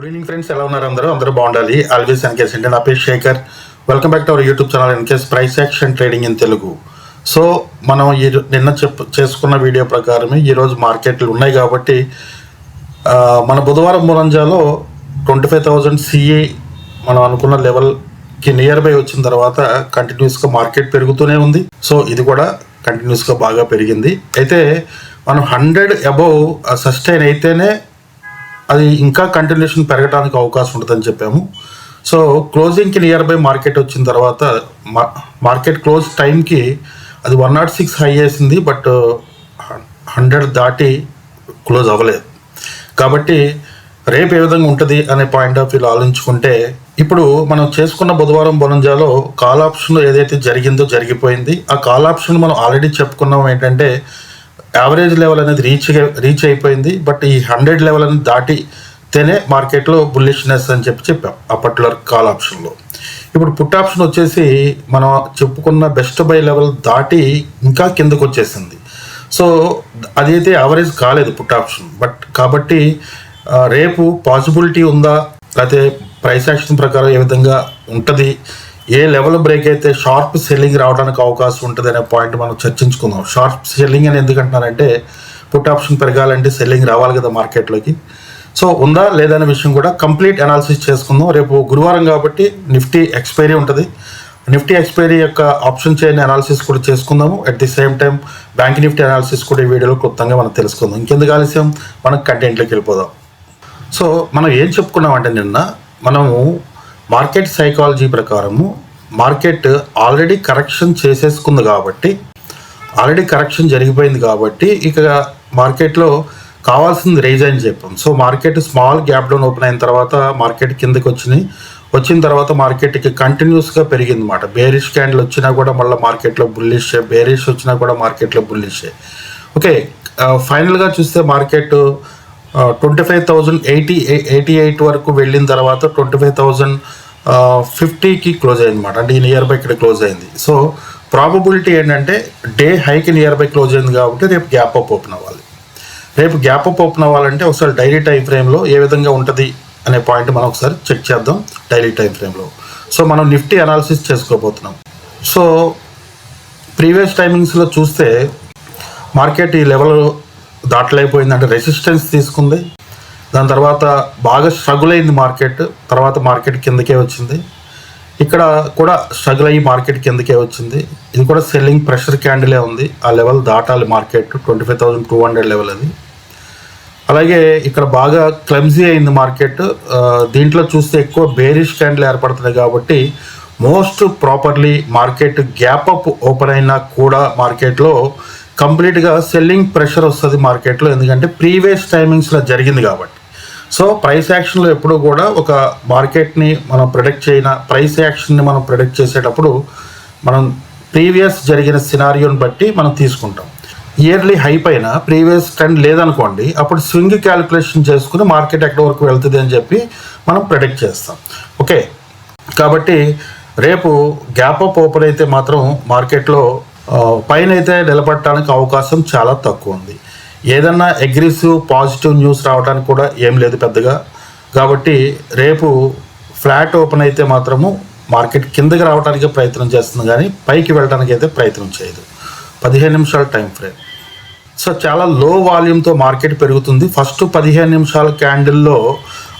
Good evening friends ఎలా ఉన్నారు అందరూ? అందరూ బాగుండాలి. ఆల్వేస్ ఎన్కేస్ ఇండియన్ నా పేరు Shekhar welcome back to our YouTube channel NKS price action trading in Telugu so మనం ఈ నిన్న చెప్ చేసుకున్న వీడియో ప్రకారమే ఈరోజు మార్కెట్లు ఉన్నాయి కాబట్టి మన బుధవారం మురంజాలో ట్వంటీ ఫైవ్ థౌజండ్ సిఏ మనం అనుకున్న లెవెల్కి నియర్ బై వచ్చిన తర్వాత కంటిన్యూస్గా మార్కెట్ పెరుగుతూనే ఉంది. సో ఇది కూడా కంటిన్యూస్గా బాగా పెరిగింది. అయితే మనం హండ్రెడ్ అబవ్ సస్టైన్ అయితేనే అది ఇంకా కంటిన్యూషన్ పెరగడానికి అవకాశం ఉంటుందని చెప్పాము. సో క్లోజింగ్కి నియర్ బై మార్కెట్ వచ్చిన తర్వాత మా- మార్కెట్ క్లోజ్ టైంకి అది వన్ నాట్ సిక్స్ హై వేసింది బట్ హండ్రెడ్ దాటి క్లోజ్ అవ్వలేదు. కాబట్టి రేపు ఏ విధంగా ఉంటుంది అనే పాయింట్ ఆఫ్ వ్యూలో ఆలోచించుకుంటే ఇప్పుడు మనం చేసుకున్న బుధవారం బొనంజాలో కాల్ ఆప్షన్ ఏదైతే జరిగిందో జరిగిపోయింది. ఆ కాల్ ఆప్షన్ మనం ఆల్రెడీ చెప్పుకున్నాం ఏంటంటే యావరేజ్ లెవెల్ అనేది రీచ్ రీచ్ అయిపోయింది. బట్ ఈ హండ్రెడ్ లెవెల్ అనేది దాటితేనే మార్కెట్లో బుల్లిష్నెస్ అని చెప్పి చెప్పాం ఆ పర్టికులర్ కాల్ ఆప్షన్లో ఇప్పుడు పుట్ ఆప్షన్ వచ్చేసి మనం చెప్పుకున్న బెస్ట్ బై లెవెల్ దాటి ఇంకా కిందకు వచ్చేసింది. సో అదైతే యావరేజ్ కాలేదు పుట్ ఆప్షన్ బట్ కాబట్టి రేపు పాసిబిలిటీ ఉందా? లేకపోతే ప్రైస్ యాక్షన్ ప్రకారం ఏ విధంగా ఉంటుంది? ఏ లెవెల్ బ్రేక్ అయితే షార్ప్ సెల్లింగ్ రావడానికి అవకాశం ఉంటుంది అనే పాయింట్ మనం చర్చించుకుందాం. షార్ప్ సెల్లింగ్ అని ఎందుకంటున్నారంటే పుట్ ఆప్షన్ పెరగాలంటే సెల్లింగ్ రావాలి కదా మార్కెట్లోకి సో ఉందా లేదనే విషయం కూడా కంప్లీట్ అనాలిసిస్ చేసుకుందాం. రేపు గురువారం కాబట్టి నిఫ్టీ ఎక్స్పైరీ ఉంటుంది. నిఫ్టీ ఎక్స్పైరీ యొక్క ఆప్షన్ చైన్ అనాలిసిస్ కూడా చేసుకుందాము. At the same time bank Nifty analysis కూడా ఈ వీడియోలో క్లుప్తంగా మనం తెలుసుకుందాం. ఇంకెందుకు ఆలస్యం? మనం కంటెంట్లోకి వెళ్ళిపోదాం. సో మనం ఏం చెప్పుకున్నామంటే నిన్న మనము మార్కెట్ సైకాలజీ ప్రకారము మార్కెట్ ఆల్రెడీ కరెక్షన్ చేసేసుకుంది కాబట్టి ఆల్రెడీ కరెక్షన్ జరిగిపోయింది కాబట్టి ఇక మార్కెట్లో కావాల్సింది రేజ్ అని చెప్పాం. So market small gap down open అయిన తర్వాత మార్కెట్ కిందకి వచ్చినాయి. వచ్చిన తర్వాత మార్కెట్కి కంటిన్యూస్గా పెరిగింది అనమాట బేరిష్ క్యాండిల్ వచ్చినా కూడా మళ్ళీ మార్కెట్లో బుల్లిష్ బేరిష్ వచ్చినా కూడా మార్కెట్లో బుల్లిష్. ఓకే ఫైనల్గా చూస్తే market twenty five thousand eighty eighty eight వరకు వెళ్ళిన తర్వాత ట్వంటీ ఫైవ్ థౌజండ్ ఫిఫ్టీకి క్లోజ్ అయింది అనమాట అంటే ఈ నియర్ బై ఇక్కడ క్లోజ్ అయింది. సో ప్రాబబిలిటీ ఏంటంటే డే హైకి నియర్ బై క్లోజ్ అయింది కాబట్టి రేపు గ్యాప్ అప్ ఓపెన్ అవ్వాలి. రేపు గ్యాప్ అప్ ఓపెన్ అవ్వాలంటే ఒకసారి డైలీ టైం ఫ్రేమ్లో ఏ విధంగా ఉంటుంది అనే పాయింట్ మనం ఒకసారి చెక్ చేద్దాం డైలీ టైం ఫ్రేమ్లో సో మనం నిఫ్టీ అనాలిసిస్ చేసుకోబోతున్నాం. సో ప్రీవియస్ టైమింగ్స్లో చూస్తే మార్కెట్ ఈ లెవెల్ దాటలేకపోయింది. అంటే రెసిస్టెన్స్ తీసుకుంది. దాని తర్వాత బాగా స్ట్రగుల్ అయింది మార్కెట్ తర్వాత మార్కెట్ కిందకే వచ్చింది. ఇక్కడ కూడా స్ట్రగుల్ అయ్యి మార్కెట్ కిందకే వచ్చింది. ఇది కూడా సెల్లింగ్ ప్రెషర్ క్యాండిలే ఉంది. ఆ లెవెల్ దాటాలి market twenty five thousand two hundred level అది. అలాగే ఇక్కడ బాగా క్లమ్జీ అయింది మార్కెట్. దీంట్లో చూస్తే ఎక్కువ బేరిష్ క్యాండిల్ ఏర్పడుతుంది కాబట్టి most properly market gap up open అయినా కూడా మార్కెట్లో కంప్లీట్గా సెల్లింగ్ ప్రెషర్ వస్తుంది మార్కెట్లో. ఎందుకంటే ప్రీవియస్ టైమింగ్స్లో జరిగింది కాబట్టి. సో ప్రైస్ యాక్షన్లో ఎప్పుడు కూడా ఒక మార్కెట్ని మనం ప్రొడక్ట్ చేయన ప్రైస్ యాక్షన్ని మనం ప్రొడక్ట్ చేసేటప్పుడు మనం ప్రీవియస్ జరిగిన సినారియోని బట్టి మనం తీసుకుంటాం. ఇయర్లీ హై పైన ప్రీవియస్ ట్రెండ్ లేదనుకోండి అప్పుడు స్వింగ్ క్యాలిక్యులేషన్ చేసుకుని మార్కెట్ ఎక్కడి వరకు వెళ్తుంది అని చెప్పి మనం ప్రెడిక్ట్ చేస్తాం. ఓకే కాబట్టి రేపు గ్యాప్ అప్ ఓపెన్ అయితే మాత్రం మార్కెట్లో పైన అయితే నిలబడటానికి అవకాశం చాలా తక్కువ ఉంది. ఏదన్నా అగ్రెసివ్ పాజిటివ్ న్యూస్ రావడానికి కూడా ఏం లేదు పెద్దగా. కాబట్టి రేపు ఫ్లాట్ ఓపెన్ అయితే మాత్రము మార్కెట్ కిందకి రావడానికి ప్రయత్నం చేస్తుంది కానీ పైకి వెళ్ళడానికి అయితే ప్రయత్నం చేయదు. పదిహేను నిమిషాల టైం ఫ్రేమ్ సో చాలా లో వాల్యూమ్తో మార్కెట్ పెరుగుతుంది. ఫస్ట్ పదిహేను నిమిషాల క్యాండిల్లో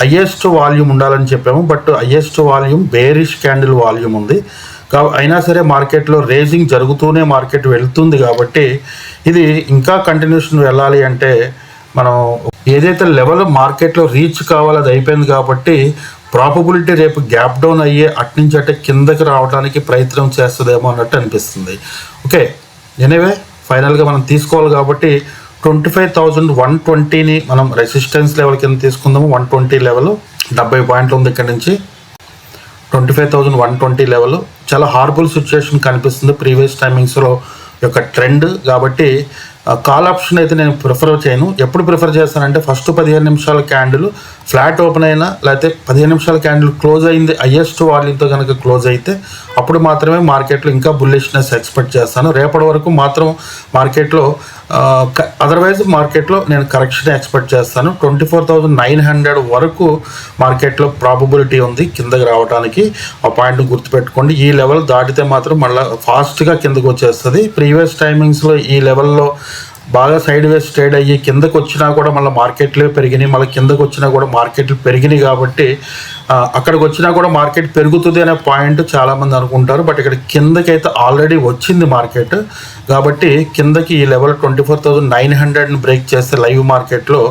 హయ్యెస్ట్ వాల్యూమ్ ఉండాలని చెప్పాము. But highest volume bearish candle volume ఉంది. కా- అయినా సరే మార్కెట్లో రేజింగ్ జరుగుతూనే మార్కెట్ వెళ్తుంది కాబట్టి ఇది ఇంకా కంటిన్యూషన్ వెళ్ళాలి అంటే మనం ఏదైతే లెవెల్ మార్కెట్లో రీచ్ కావాలో అది అయిపోయింది కాబట్టి ప్రాబబిలిటీ రేపు గ్యాప్ డౌన్ అయ్యే అట్నుంచి అట్టే కిందకి రావడానికి ప్రయత్నం చేస్తుందేమో అన్నట్టు అనిపిస్తుంది. ఓకే ఎనీవే ఫైనల్గా మనం తీసుకోవాలి కాబట్టి ట్వంటీ ఫైవ్ థౌజండ్ వన్ ట్వంటీని మనం రెసిస్టెన్స్ లెవెల్ కింద తీసుకుందాము. వన్ ట్వంటీ లెవెల్ డెబ్బై పాయింట్లు ఉంది ఇక్కడ నుంచి. Twenty five thousand one twenty level చాలా హార్బుల్ సిచ్యువేషన్ కనిపిస్తుంది. ప్రీవియస్ టైమింగ్స్లో యొక్క ట్రెండ్ కాబట్టి కాల్ ఆప్షన్ అయితే నేను ప్రిఫర్ చేయను. ఎప్పుడు ప్రిఫర్ చేస్తానంటే ఫస్ట్ పదిహేను నిమిషాల క్యాండిల్ ఫ్లాట్ ఓపెన్ అయినా లేకపోతే పదిహేను నిమిషాల క్యాండిల్ క్లోజ్ అయింది హయ్యెస్ట్ వాల్యూమ్తో కనుక క్లోజ్ అయితే అప్పుడు మాత్రమే మార్కెట్లో ఇంకా బుల్లిష్నెస్ ఎక్స్పెక్ట్ చేస్తాను. రేపటి వరకు మాత్రం మార్కెట్లో అదర్వైజ్ మార్కెట్లో నేను కరెక్షన్ ఎక్స్పెక్ట్ చేస్తాను. Twenty four thousand nine hundred వరకు మార్కెట్లో ప్రాబబిలిటీ ఉంది కిందకి రావడానికి ఆ పాయింట్ని గుర్తుపెట్టుకోండి. ఈ లెవెల్ దాటితే మాత్రం మళ్ళీ ఫాస్ట్గా కిందకు వచ్చేస్తుంది. ప్రీవియస్ టైమింగ్స్లో ఈ లెవెల్లో బాగా సైడ్ వేస్ ట్రేడ్ అయ్యి కిందకు వచ్చినా కూడా మళ్ళీ మార్కెట్లే పెరిగినాయి. మళ్ళీ కిందకు వచ్చినా కూడా మార్కెట్లు పెరిగినాయి కాబట్టి అక్కడికి వచ్చినా కూడా మార్కెట్ పెరుగుతుంది అనే పాయింట్ చాలామంది అనుకుంటారు. బట్ ఇక్కడ కిందకైతే ఆల్రెడీ వచ్చింది మార్కెట్. కాబట్టి కిందకి ఈ level twenty four thousand nine హండ్రెడ్ని break చేస్తే లైవ్ మార్కెట్లో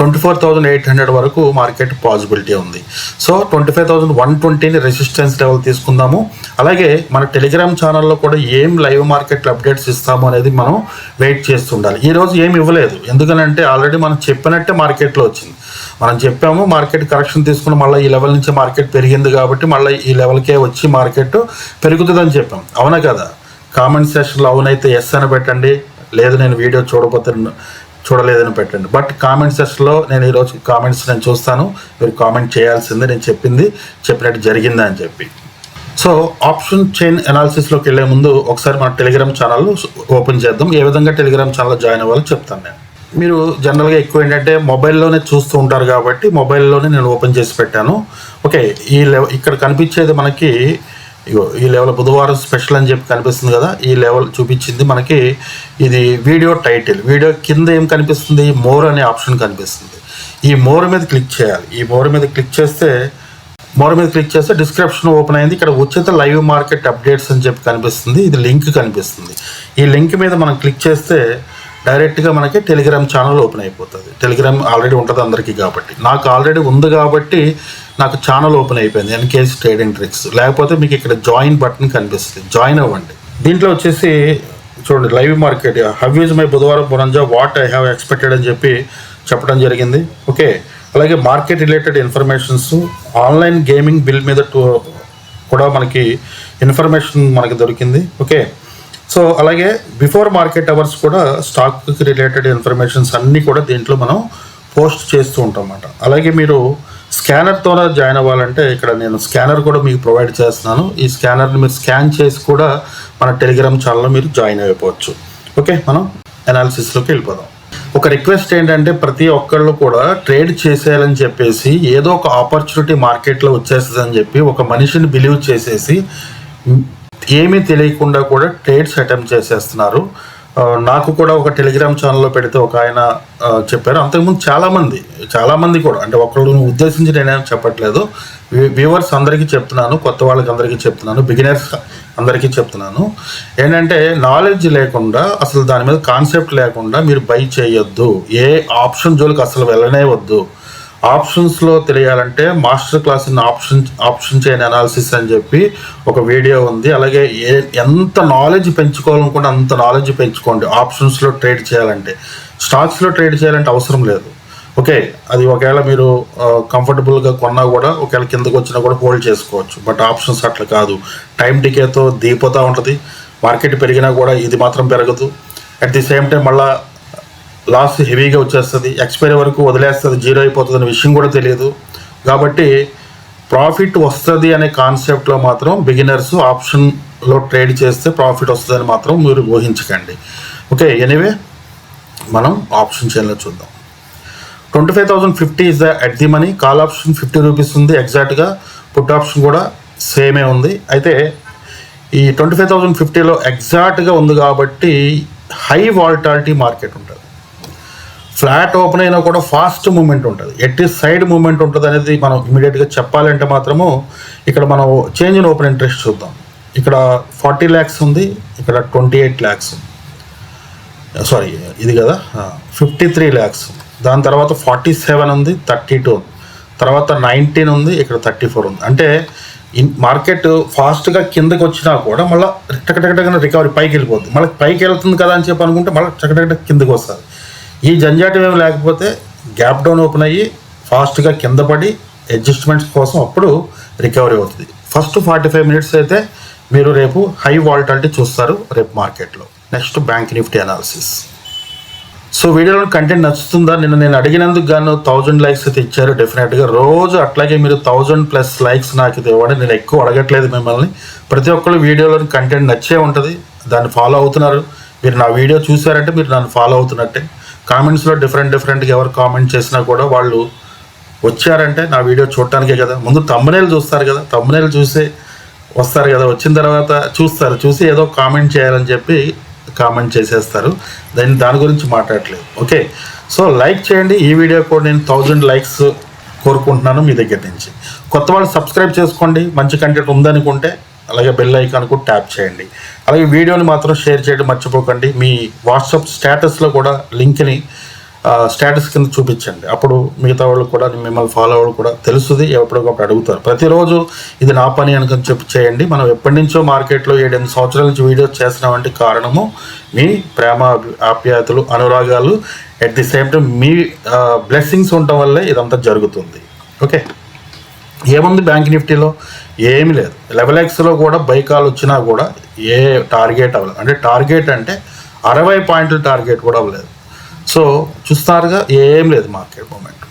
twenty four thousand eight hundred వరకు మార్కెట్ పాసిబిలిటీ ఉంది. So twenty five thousand one ట్వంటీని resistance level తీసుకుందాము. అలాగే మన టెలిగ్రామ్ ఛానల్లో కూడా ఏం లైవ్ మార్కెట్ అప్డేట్స్ ఇస్తాము అనేది మనం వెయిట్ చేస్తుండాలి ఈరోజు ఏమి ఇవ్వలేదు. ఎందుకనంటే ఆల్రెడీ మనం చెప్పినట్టే మార్కెట్లో వచ్చింది. మనం చెప్పాము మార్కెట్ కరెక్షన్ తీసుకుని మళ్ళీ ఈ లెవెల్ నుంచి మార్కెట్ పెరిగింది కాబట్టి మళ్ళీ ఈ లెవెల్కే వచ్చి మార్కెట్ పెరుగుతుందని చెప్పాం. అవునా కదా? కామెంట్ సెషన్లో అవునైతే ఎస్ అని పెట్టండి. లేదు నేను వీడియో చూడబోతున్నాను చూడలేదని పెట్టండి. బట్ కామెంట్ సెక్షన్లో నేను ఈరోజు కామెంట్స్ నేను చూస్తాను. మీరు కామెంట్ చేయాల్సిందే. నేను చెప్పింది చెప్పినట్టు జరిగిందా అని చెప్పి. సో ఆప్షన్ చైన్ అనాలిసిస్లోకి వెళ్ళే ముందు ఒకసారి మన టెలిగ్రామ్ ఛానల్ ఓపెన్ చేద్దాం. ఏ విధంగా టెలిగ్రామ్ ఛానల్ జాయిన్ అవ్వాలో చెప్తాను నేను. మీరు జనరల్గా ఎక్కువ ఏంటంటే మొబైల్లోనే చూస్తూ ఉంటారు కాబట్టి మొబైల్లోనే నేను ఓపెన్ చేసి పెట్టాను. ఓకే ఈ ఇక్కడ కనిపించేది మనకి ఇగో ఈ లెవెల్ బుధవారం స్పెషల్ అని చెప్పి కనిపిస్తుంది కదా ఈ లెవెల్ చూపించింది మనకి ఇది వీడియో టైటిల్ వీడియో కింద ఏం కనిపిస్తుంది? మోర్ అనే ఆప్షన్ కనిపిస్తుంది. ఈ మోర్ మీద క్లిక్ చేయాలి. ఈ మోర్ మీద క్లిక్ చేస్తే మోర్ మీద క్లిక్ చేస్తే డిస్క్రిప్షన్ ఓపెన్ అయింది. ఇక్కడ ఉచిత లైవ్ మార్కెట్ అప్డేట్స్ అని చెప్పి కనిపిస్తుంది. ఇది లింక్ కనిపిస్తుంది. ఈ లింక్ మీద మనం క్లిక్ చేస్తే డైరెక్ట్గా మనకి టెలిగ్రామ్ ఛానల్ ఓపెన్ అయిపోతుంది. టెలిగ్రామ్ ఆల్రెడీ ఉంటుంది అందరికీ కాబట్టి. నాకు ఆల్రెడీ ఉంది కాబట్టి నాకు ఛానల్ ఓపెన్ అయిపోయింది. NKS trading tricks. లేకపోతే మీకు ఇక్కడ జాయిన్ బటన్ కనిపిస్తుంది. జాయిన్ అవ్వండి. దీంట్లో వచ్చేసి చూడండి live market. How is my బుధవారం బురంజా వాట్ ఐ హ్యావ్ ఎక్స్పెక్టెడ్ అని చెప్పి చెప్పడం జరిగింది. ఓకే. అలాగే market related informations. Online gaming bill మీద కూడా మనకి ఇన్ఫర్మేషన్ మనకి దొరికింది. ఓకే. సో అలాగే బిఫోర్ మార్కెట్ అవర్స్ కూడా స్టాక్కి రిలేటెడ్ ఇన్ఫర్మేషన్స్ అన్నీ కూడా దీంట్లో మనం పోస్ట్ చేస్తూ ఉంటాం అన్నమాట అలాగే మీరు స్కానర్తో జాయిన్ అవ్వాలంటే ఇక్కడ నేను స్కానర్ కూడా మీకు ప్రొవైడ్ చేస్తున్నాను. ఈ స్కానర్ని మీరు స్కాన్ చేసి కూడా మన టెలిగ్రామ్ ఛానల్లో మీరు జాయిన్ అయిపోవచ్చు. ఓకే మనం అనాలిసిస్లోకి వెళ్ళిపోదాం. ఒక రిక్వెస్ట్ ఏంటంటే ప్రతి ఒక్కళ్ళు కూడా ట్రేడ్ చేసేయాలని చెప్పేసి ఏదో ఒక ఆపర్చునిటీ మార్కెట్లో వచ్చేస్తుందని చెప్పి ఒక మనిషిని బిలీవ్ చేసేసి ఏమీ తెలియకుండా కూడా ట్రేడ్స్ అటెంప్ట్ చేసేస్తున్నారు. నాకు కూడా ఒక టెలిగ్రామ్ ఛానల్లో పెడితే ఒక ఆయన చెప్పారు. అంతకుముందు చాలామంది చాలామంది కూడా అంటే ఒకళ్ళని ఉద్దేశించి నేనేం చెప్పట్లేదు. వ్యూవర్స్ అందరికీ చెప్తున్నాను కొత్త వాళ్ళకి అందరికీ చెప్తున్నాను బిగినర్స్ అందరికీ చెప్తున్నాను. ఏంటంటే నాలెడ్జ్ లేకుండా అసలు దాని మీద కాన్సెప్ట్ లేకుండా మీరు బై చేయొద్దు. ఏ ఆప్షన్ జోలికి అసలు వెళ్ళనే వద్దు. ఆప్షన్స్లో తెలియాలంటే master class in option option chain analysis అని చెప్పి ఒక వీడియో ఉంది. అలాగే ఏ ఎంత నాలెడ్జ్ పెంచుకోవాలనుకుంటే అంత నాలెడ్జ్ పెంచుకోండి. ఆప్షన్స్లో ట్రేడ్ చేయాలంటే. స్టాక్స్లో ట్రేడ్ చేయాలంటే అవసరం లేదు. ఓకే అది ఒకవేళ మీరు కంఫర్టబుల్గా కొన్నా కూడా ఒకవేళ కిందకు వచ్చినా కూడా హోల్డ్ చేసుకోవచ్చు. బట్ ఆప్షన్స్ అట్లా కాదు. టైం టికేతో దిగిపోతూ ఉంటుంది. మార్కెట్ పెరిగినా కూడా ఇది మాత్రం పెరగదు. అట్ ది సేమ్ టైం మళ్ళీ లాస్ హెవీగా వచ్చేస్తుంది ఎక్స్పైరీ వరకు వదిలేస్తుంది జీరో అయిపోతుంది అనే విషయం కూడా తెలియదు. కాబట్టి ప్రాఫిట్ వస్తుంది అనే కాన్సెప్ట్లో మాత్రం బిగినర్స్ ఆప్షన్లో ట్రేడ్ చేస్తే ప్రాఫిట్ వస్తుందని మాత్రం మీరు ఊహించకండి. ఓకే ఎనీవే మనం ఆప్షన్ చైన్లో చూద్దాం. Twenty five thousand fifty is the at the money call option fifty rupees ఉంది ఎగ్జాక్ట్గా పుట్ ఆప్షన్ కూడా సేమే ఉంది. అయితే ఈ ట్వంటీ ఫైవ్ థౌసండ్ ఫిఫ్టీలో ఎగ్జాక్ట్గా ఉంది కాబట్టి హై వాల్టాలిటీ మార్కెట్ ఉంటుంది. ఫ్లాట్ ఓపెన్ అయినా కూడా ఫాస్ట్ మూమెంట్ ఉంటుంది. ఎట్టి సైడ్ మూమెంట్ ఉంటుంది అనేది మనం ఇమీడియట్గా చెప్పాలంటే మాత్రము ఇక్కడ మనం చేంజ్ ఇన్ ఓపెన్ ఇంట్రెస్ట్ చూద్దాం. ఇక్కడ ఫార్టీ ల్యాక్స్ ఉంది ఇక్కడ ట్వంటీ ఎయిట్ ల్యాక్స్ సారీ ఇది కదా? ఫిఫ్టీ త్రీ ల్యాక్స్ దాని తర్వాత ఫార్టీ సెవెన్ ఉంది థర్టీ టూ తర్వాత నైన్టీన్ ఉంది ఇక్కడ థర్టీ ఫోర్ ఉంది. అంటే ఇన్ మార్కెట్ ఫాస్ట్గా కిందకి వచ్చినా కూడా మళ్ళీ టకటకటగా రికవరీ పైకి వెళ్ళిపోద్ది. మళ్ళీ పైకి వెళ్తుంది కదా అని చెప్పి అనుకుంటే మళ్ళీ టకటకట కిందకి వస్తుంది. ఈ జంజాటం ఏమి లేకపోతే గ్యాప్ డౌన్ ఓపెన్ అయ్యి ఫాస్ట్గా కింద పడి అడ్జస్ట్మెంట్స్ కోసం అప్పుడు రికవరీ అవుతుంది. ఫస్ట్ ఫార్టీ ఫైవ్ మినిట్స్ అయితే మీరు రేపు హై వాల్టాలిటీ చూస్తారు రేపు మార్కెట్లో. Next bank Nifty analysis. So వీడియోలో కంటెంట్ నచ్చుతుందా? నిన్న నేను అడిగినందుకు గాను థౌజండ్ లైక్స్ అయితే ఇచ్చారు. డెఫినెట్గా రోజు అట్లాగే మీరు థౌజండ్ ప్లస్ లైక్స్ నాకు ఇది ఇవ్వండి. నేను ఎక్కువ అడగట్లేదు మిమ్మల్ని. ప్రతి ఒక్కరు వీడియోలో కంటెంట్ నచ్చే ఉంటుంది. దాన్ని ఫాలో అవుతున్నారు. మీరు నా వీడియో చూసారంటే మీరు నన్ను ఫాలో అవుతున్నట్టే. కామెంట్స్లో డిఫరెంట్ డిఫరెంట్గా ఎవరు కామెంట్ చేసినా కూడా వాళ్ళు వచ్చారంటే నా వీడియో చూడటానికే కదా. ముందు తమ్మనేలు చూస్తారు కదా. తమ్మనేలు చూసే వస్తారు కదా. వచ్చిన తర్వాత చూస్తారు. చూసి ఏదో కామెంట్ చేయాలని చెప్పి కామెంట్ చేసేస్తారు. దాన్ని దాని గురించి మాట్లాడట్లేదు ఓకే సో లైక్ చేయండి. ఈ వీడియో కూడా నేను థౌజండ్ లైక్స్ కోరుకుంటున్నాను మీ దగ్గర నుంచి. కొత్త వాళ్ళు సబ్స్క్రైబ్ చేసుకోండి. మంచి కంటెంట్ ఉందనుకుంటే అలాగే బెల్ ఐకాన్కు ట్యాప్ చేయండి. అలాగే వీడియోని మాత్రం షేర్ చేయడం మర్చిపోకండి. మీ వాట్సాప్ స్టేటస్లో కూడా లింక్ని స్టేటస్ కింద చూపించండి. అప్పుడు మిగతా వాళ్ళు కూడా మిమ్మల్ని ఫాలో అవ్వడం కూడా తెలుస్తుంది ఎప్పటికప్పుడు అడుగుతారు. ప్రతిరోజు ఇది నా పని అనుకుని చెప్పి చేయండి. మనం ఎప్పటి నుంచో మార్కెట్లో ఏడెనిమిది సంవత్సరాల నుంచి వీడియోస్ చేస్తున్నామంటే కారణము మీ ప్రేమ ఆప్యాయతలు అనురాగాలు. అట్ ది సేమ్ టైం మీ బ్లెస్సింగ్స్ ఉండటం వల్లే ఇదంతా జరుగుతుంది. ఓకే ఏముంది బ్యాంక్ నిఫ్టీలో? ఏమీ లేదు. లెవెల్ ఎక్స్లో కూడా బైకాల్ వచ్చినా కూడా ఏ టార్గెట్ అవ్వలేదు. అంటే టార్గెట్ అంటే అరవై పాయింట్ల టార్గెట్ కూడా అవ్వలేదు. సో చూస్తున్నారుగా ఏం లేదు మార్కెట్ మూమెంట్.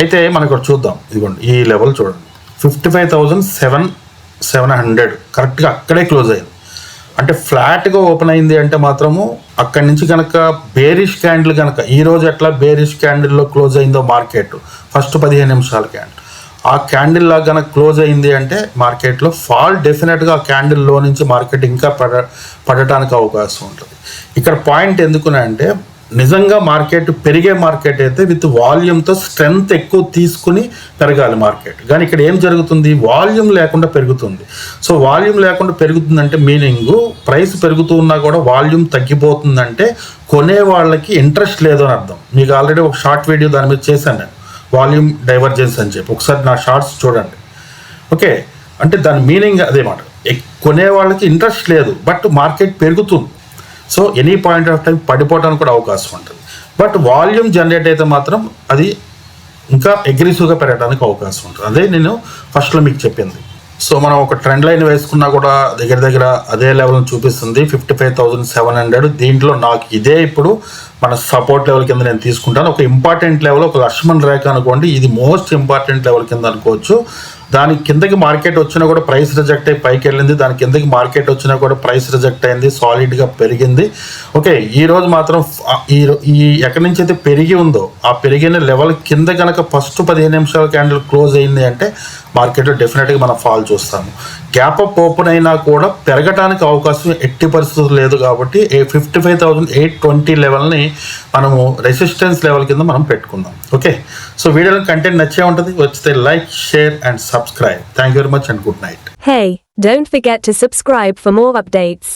అయితే మనకు ఒకటి చూద్దాం. ఇదిగోండి ఈ లెవెల్ చూడండి. Fifty five thousand seven seven hundred. కరెక్ట్గా అక్కడే క్లోజ్ అయింది. అంటే ఫ్లాట్గా ఓపెన్ అయింది అంటే మాత్రము అక్కడి నుంచి కనుక బేరిష్ క్యాండిల్ కనుక ఈరోజు ఎట్లా బేరిష్ క్యాండిల్లో క్లోజ్ అయిందో మార్కెట్. ఫస్ట్ పదిహేను నిమిషాల క్యాండిల్. ఆ క్యాండిల్ లాగా కనుక క్లోజ్ అయింది అంటే మార్కెట్లో ఫాల్ డెఫినెట్గా ఆ క్యాండిల్లో నుంచి మార్కెట్ ఇంకా పడ పడటానికి అవకాశం ఉంటుంది. ఇక్కడ పాయింట్ ఎందుకునంటే నిజంగా మార్కెట్ పెరిగే మార్కెట్ అయితే విత్ వాల్యూమ్తో స్ట్రెంగ్త్ ఎక్కువ తీసుకుని పెరగాలి మార్కెట్ కానీ ఇక్కడ ఏం జరుగుతుంది? వాల్యూమ్ లేకుండా పెరుగుతుంది. సో వాల్యూమ్ లేకుండా పెరుగుతుందంటే మీనింగ్ ప్రైస్ పెరుగుతూ ఉన్నా కూడా వాల్యూమ్ తగ్గిపోతుందంటే కొనే వాళ్ళకి ఇంట్రెస్ట్ లేదు అని అర్థం. మీకు ఆల్రెడీ ఒక షార్ట్ వీడియో దాని మీద చేశాను నేను. వాల్యూమ్ డైవర్జెన్స్ అని చెప్పి. ఒకసారి నా షార్ట్స్ చూడండి. ఓకే? అంటే దాని మీనింగ్ అదే మాట. కొనే వాళ్ళకి ఇంట్రెస్ట్ లేదు బట్ మార్కెట్ పెరుగుతుంది. So any point of time పడిపోవడానికి కూడా అవకాశం ఉంటుంది. బట్ వాల్యూమ్ జనరేట్ అయితే మాత్రం అది ఇంకా అగ్రెసివ్గా పెరగడానికి అవకాశం ఉంటుంది. అదే నేను ఫస్ట్లో మీకు చెప్పింది. సో మనం ఒక ట్రెండ్ లైన్ వేసుకున్నా కూడా దగ్గర దగ్గర అదే లెవెల్ చూపిస్తుంది. Fifty five thousand seven hundred దీంట్లో నాకు ఇదే ఇప్పుడు మన సపోర్ట్ లెవెల్ కింద నేను తీసుకుంటాను. ఒక ఇంపార్టెంట్ లెవెల్ ఒక లక్ష్మణ్ రేఖ అనుకోండి ఇది మోస్ట్ ఇంపార్టెంట్ లెవెల్ కింద అనుకోవచ్చు. దాని కిందకి మార్కెట్ వచ్చినా కూడా ప్రైస్ రిజెక్ట్ అయ్యి పైకి వెళ్ళింది. దాని కిందకి మార్కెట్ వచ్చినా కూడా ప్రైస్ రిజెక్ట్ అయింది. సాలిడ్గా పెరిగింది. ఓకే ఈ రోజు మాత్రం ఈ ఈ ఎక్కడి నుంచి అయితే పెరిగి ఉందో ఆ పెరిగిన లెవెల్ కింద కనుక ఫస్ట్ పదిహేను నిమిషాల క్యాండిల్ క్లోజ్ అయింది అంటే మార్కెట్లో డెఫినెట్గా మనం ఫాల్ చూస్తాము. గ్యాప్ అప్ ఓపెన్ అయినా కూడా పెరగడానికి అవకాశం ఎట్టి పరిస్థితులు లేదు కాబట్టి fifty five thousand eight twenty లెవెల్ని మనము రెసిస్టెన్స్ లెవెల్ కింద మనం పెట్టుకుందాం. ఓకే? సో వీడియోలో కంటెంట్ నచ్చే ఉంటుంది వచ్చితే like share and subscribe thank you very much and good night hey don't forget to subscribe for more updates